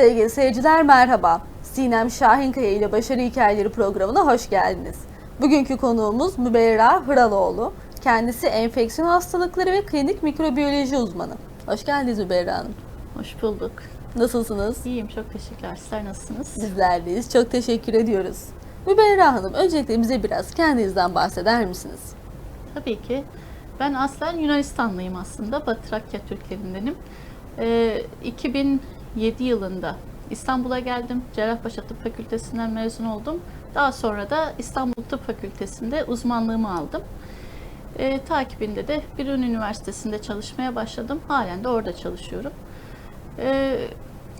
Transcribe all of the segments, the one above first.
Sevgili seyirciler merhaba. Sinem Şahinkaya ile Başarı Hikayeleri programına hoş geldiniz. Bugünkü konuğumuz Müberra Hıraloğlu. Kendisi enfeksiyon hastalıkları ve klinik mikrobiyoloji uzmanı. Hoş geldiniz Müberra Hanım. Hoş bulduk. Nasılsınız? İyiyim, çok teşekkürler. Sizler nasılsınız? Bizlerdeyiz. Çok teşekkür ediyoruz. Müberra Hanım, öncelikle bize biraz kendinizden bahseder misiniz? Tabii ki. Ben aslen Yunanistanlıyım aslında. Batı Trakya Türklerindenim. Ee, 2007 yılında İstanbul'a geldim. Cerrahpaşa Tıp Fakültesinden mezun oldum. Daha sonra da İstanbul Tıp Fakültesi'nde uzmanlığımı aldım. Ee, takibinde de bir ün üniversitesinde çalışmaya başladım. Halen de orada çalışıyorum. Ee,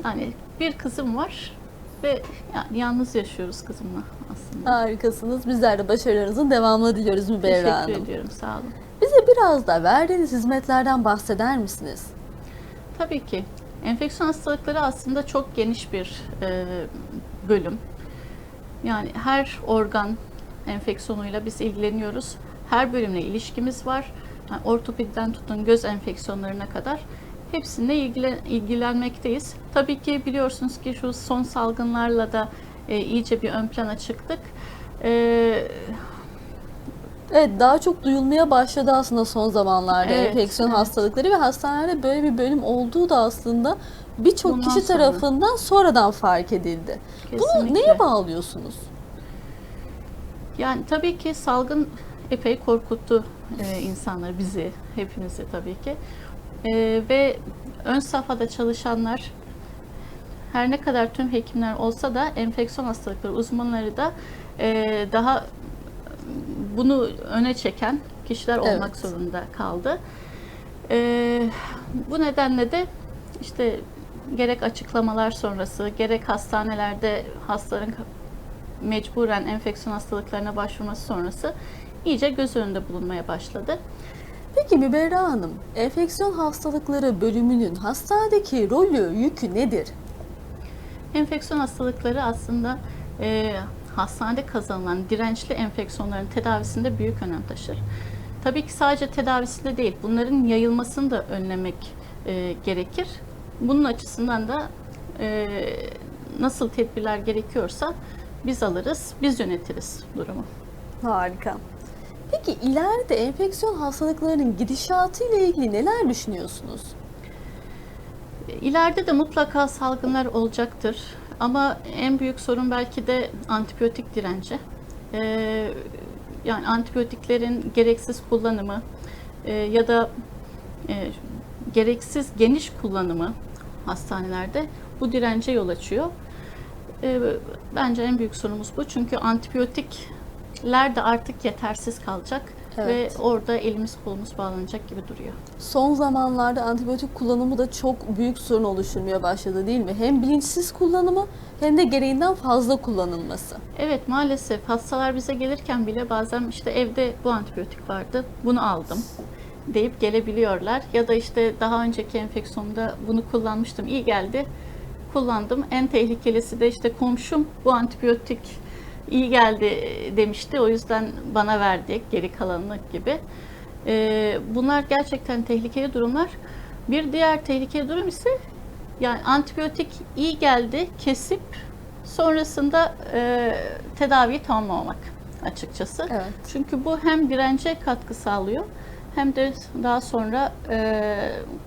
yani bir kızım var ve yani yalnız yaşıyoruz kızımla aslında. Harikasınız. Bizler de başarılarınızın devamını diliyoruz Müberra Teşekkür Hanım. ediyorum, sağ olun. Bize biraz da verdiğiniz hizmetlerden bahseder misiniz? Tabii ki. Enfeksiyon hastalıkları aslında çok geniş bir e, bölüm. Yani her organ enfeksiyonuyla biz ilgileniyoruz. Her bölümle ilişkimiz var. Yani ortopediden tutun göz enfeksiyonlarına kadar hepsinde ilgilen, ilgilenmekteyiz. Tabii ki biliyorsunuz ki şu son salgınlarla da e, iyice bir ön plana çıktık. E, Evet daha çok duyulmaya başladı aslında son zamanlarda Evet, enfeksiyon evet. hastalıkları ve hastanelerde böyle bir bölüm olduğu da aslında birçok kişi sonra. tarafından sonradan fark edildi. Bunu Kesinlikle. neye bağlıyorsunuz? Yani tabii ki salgın epey korkuttu e, insanları, bizi, hepimizi tabii ki. E, ve ön safhada çalışanlar her ne kadar tüm hekimler olsa da enfeksiyon hastalıkları uzmanları da e, daha bunu öne çeken kişiler olmak Evet. zorunda kaldı. E, bu nedenle de işte gerek açıklamalar sonrası, gerek hastanelerde hastaların mecburen enfeksiyon hastalıklarına başvurması sonrası iyice göz önünde bulunmaya başladı. Peki Müberra Hanım, enfeksiyon hastalıkları bölümünün hastanedeki rolü, yükü nedir? Enfeksiyon hastalıkları aslında e, hastanede kazanılan dirençli enfeksiyonların tedavisinde büyük önem taşır. Tabii ki sadece tedavisinde değil, bunların yayılmasını da önlemek e, gerekir. Bunun açısından da e, nasıl tedbirler gerekiyorsa biz alırız, biz yönetiriz durumu. Harika. Peki ileride enfeksiyon hastalıklarının gidişatı ile ilgili neler düşünüyorsunuz? İleride de mutlaka salgınlar olacaktır. Ama en büyük sorun belki de antibiyotik direnci. Ee, yani antibiyotiklerin gereksiz kullanımı e, ya da e, gereksiz geniş kullanımı hastanelerde bu dirence yol açıyor. Ee, bence en büyük sorunumuz bu. Çünkü antibiyotikler de artık yetersiz kalacak Evet. ve orada elimiz kolumuz bağlanacak gibi duruyor. Son zamanlarda antibiyotik kullanımı da çok büyük sorun oluşturmaya başladı değil mi? Hem bilinçsiz kullanımı hem de gereğinden fazla kullanılması. Evet maalesef hastalar bize gelirken bile bazen işte evde bu antibiyotik vardı bunu aldım deyip gelebiliyorlar. Ya da işte daha önceki enfeksiyonda bunu kullanmıştım iyi geldi kullandım. En tehlikelisi de işte komşum bu antibiyotik iyi geldi demişti o yüzden bana verdi geri kalanını gibi. Ee, bunlar gerçekten tehlikeli durumlar. Bir diğer tehlikeli durum ise yani antibiyotik iyi geldi kesip sonrasında e, tedaviyi tamamlamak açıkçası. Evet. Çünkü bu hem dirence katkı sağlıyor hem de daha sonra e,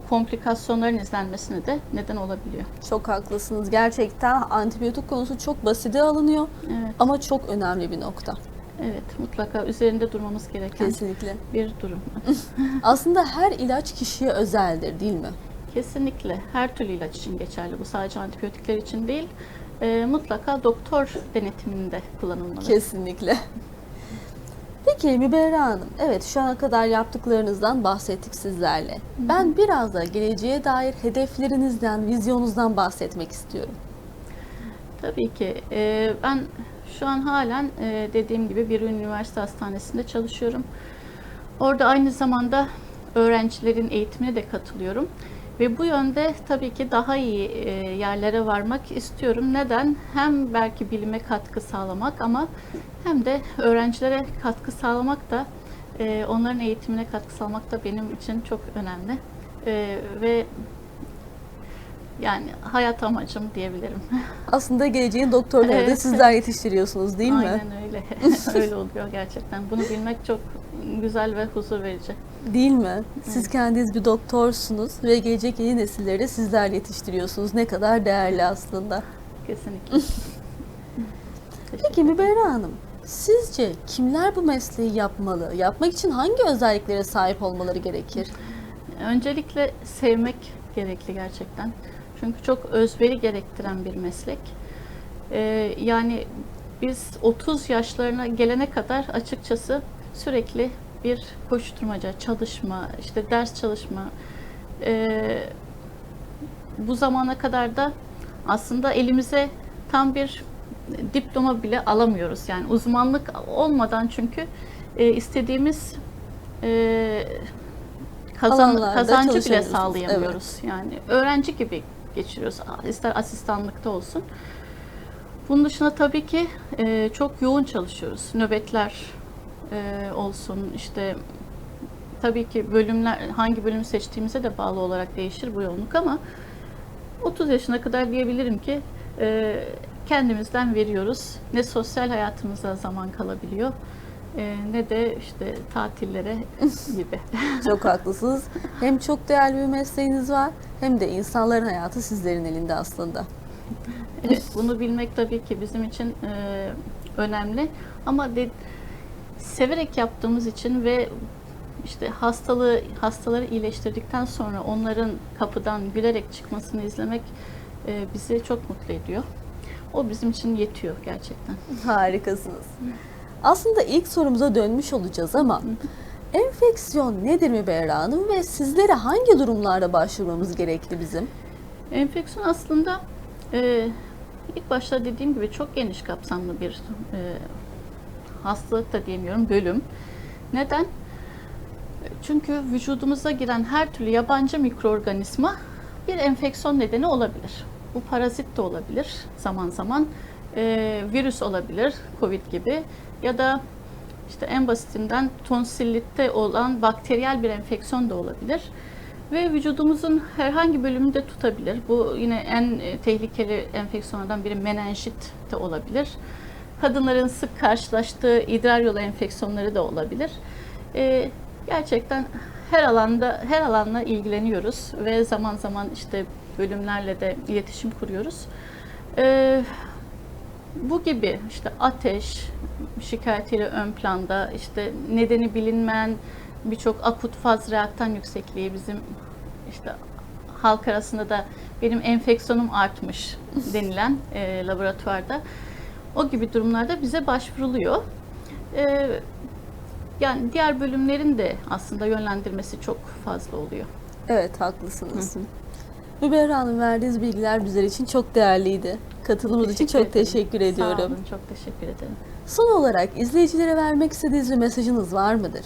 komplikasyonların izlenmesine de neden olabiliyor. Çok haklısınız. Gerçekten antibiyotik konusu çok basite alınıyor Evet, ama çok önemli bir nokta. evet mutlaka üzerinde durmamız gereken Kesinlikle. bir durum. Aslında her ilaç kişiye özeldir değil mi? Kesinlikle her türlü ilaç için geçerli. Bu sadece antibiyotikler için değil. E, mutlaka doktor denetiminde kullanılmalı. Kesinlikle. Peki Müberra Hanım, evet şu ana kadar yaptıklarınızdan bahsettik sizlerle. Ben biraz da geleceğe dair hedeflerinizden, vizyonunuzdan bahsetmek istiyorum. Tabii ki. Ee, ben şu an halen e, dediğim gibi bir üniversite hastanesinde çalışıyorum. Orada aynı zamanda öğrencilerin eğitimine de katılıyorum. Ve bu yönde tabii ki daha iyi e, yerlere varmak istiyorum. Neden? Hem belki bilime katkı sağlamak ama hem de öğrencilere katkı sağlamak da e, onların eğitimine katkı sağlamak da benim için çok önemli. E, ve Yani hayat amacım diyebilirim. Aslında geleceğin doktorları da Evet. sizler yetiştiriyorsunuz değil mi? Aynen öyle. öyle oluyor gerçekten. Bunu bilmek çok güzel ve huzur verici. Değil mi? Siz kendiniz bir doktorsunuz ve gelecek yeni nesilleri de sizler yetiştiriyorsunuz. Ne kadar değerli aslında. Kesinlikle. Peki Müberra Hanım, sizce kimler bu mesleği yapmalı? Yapmak için hangi özelliklere sahip olmaları gerekir? Öncelikle sevmek gerekli gerçekten. Çünkü çok özveri gerektiren bir meslek. Ee, yani biz 30 yaşlarına gelene kadar açıkçası sürekli bir koşturmaca, çalışma, işte ders çalışma. Ee, bu zamana kadar da aslında elimize tam bir diploma bile alamıyoruz. Yani uzmanlık olmadan çünkü e, istediğimiz e, kazan, Alanlarda kazancı bile sağlayamıyoruz. Yani öğrenci gibi geçiriyoruz. İster asistanlıkta olsun. Bunun dışında tabii ki e, çok yoğun çalışıyoruz. Nöbetler e, olsun işte tabii ki bölümler hangi bölümü seçtiğimize de bağlı olarak değişir bu yoğunluk ama 30 yaşına kadar diyebilirim ki e, kendimizden veriyoruz. Ne sosyal hayatımıza zaman kalabiliyor e, ne de işte tatillere gibi. Çok haklısınız. Hem çok değerli bir mesleğiniz var hem de insanların hayatı sizlerin elinde aslında. Evet, bunu bilmek tabii ki bizim için e, önemli ama de, severek yaptığımız için ve işte hastalığı hastaları iyileştirdikten sonra onların kapıdan gülerek çıkmasını izlemek e, bizi çok mutlu ediyor. O bizim için yetiyor gerçekten. Harikasınız. Aslında ilk sorumuza dönmüş olacağız ama enfeksiyon nedir Müberra Hanım ve sizlere hangi durumlarda başvurmamız gerekli bizim? Enfeksiyon aslında e, ilk başta dediğim gibi çok geniş kapsamlı bir e, hastalık da diyemiyorum, bölüm. Neden? Çünkü vücudumuza giren her türlü yabancı mikroorganizma bir enfeksiyon nedeni olabilir. Bu parazit de olabilir zaman zaman, e, virüs olabilir, COVID gibi ya da işte en basitinden tonsillitte olan bakteriyel bir enfeksiyon da olabilir ve vücudumuzun herhangi bölümünde tutabilir. Bu yine en e, tehlikeli enfeksiyonlardan biri menenjit de olabilir. Kadınların sık karşılaştığı idrar yolu enfeksiyonları da olabilir. E, gerçekten her alanda her alanla ilgileniyoruz ve zaman zaman işte bölümlerle de iletişim kuruyoruz. E, bu gibi işte ateş şikayetiyle ön planda, işte nedeni bilinmeyen birçok akut faz reaktan yüksekliği bizim işte halk arasında da benim enfeksiyonum artmış denilen e, laboratuvarda o gibi durumlarda bize başvuruluyor. E, yani diğer bölümlerin de aslında yönlendirmesi çok fazla oluyor. Evet haklısınız. Müberra Hanım verdiğiniz bilgiler bizler için çok değerliydi. Katılımınız için çok ederim. teşekkür Sağ ediyorum. olun, çok teşekkür ederim. Son olarak izleyicilere vermek istediğiniz bir mesajınız var mıdır?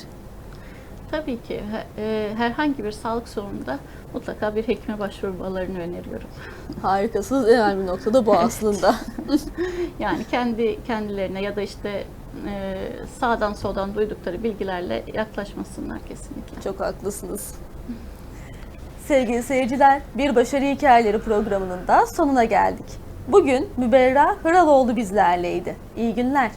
Tabii ki e, herhangi bir sağlık sorununda mutlaka bir hekime başvurmalarını öneriyorum. Harikasınız. En önemli nokta da bu aslında. Yani kendi kendilerine ya da işte e, sağdan soldan duydukları bilgilerle yaklaşmasınlar kesinlikle. Çok haklısınız. Sevgili seyirciler, Bir Başarı Hikayeleri programının da sonuna geldik. Bugün Müberra Hıraloğlu bizlerleydi. İyi günler.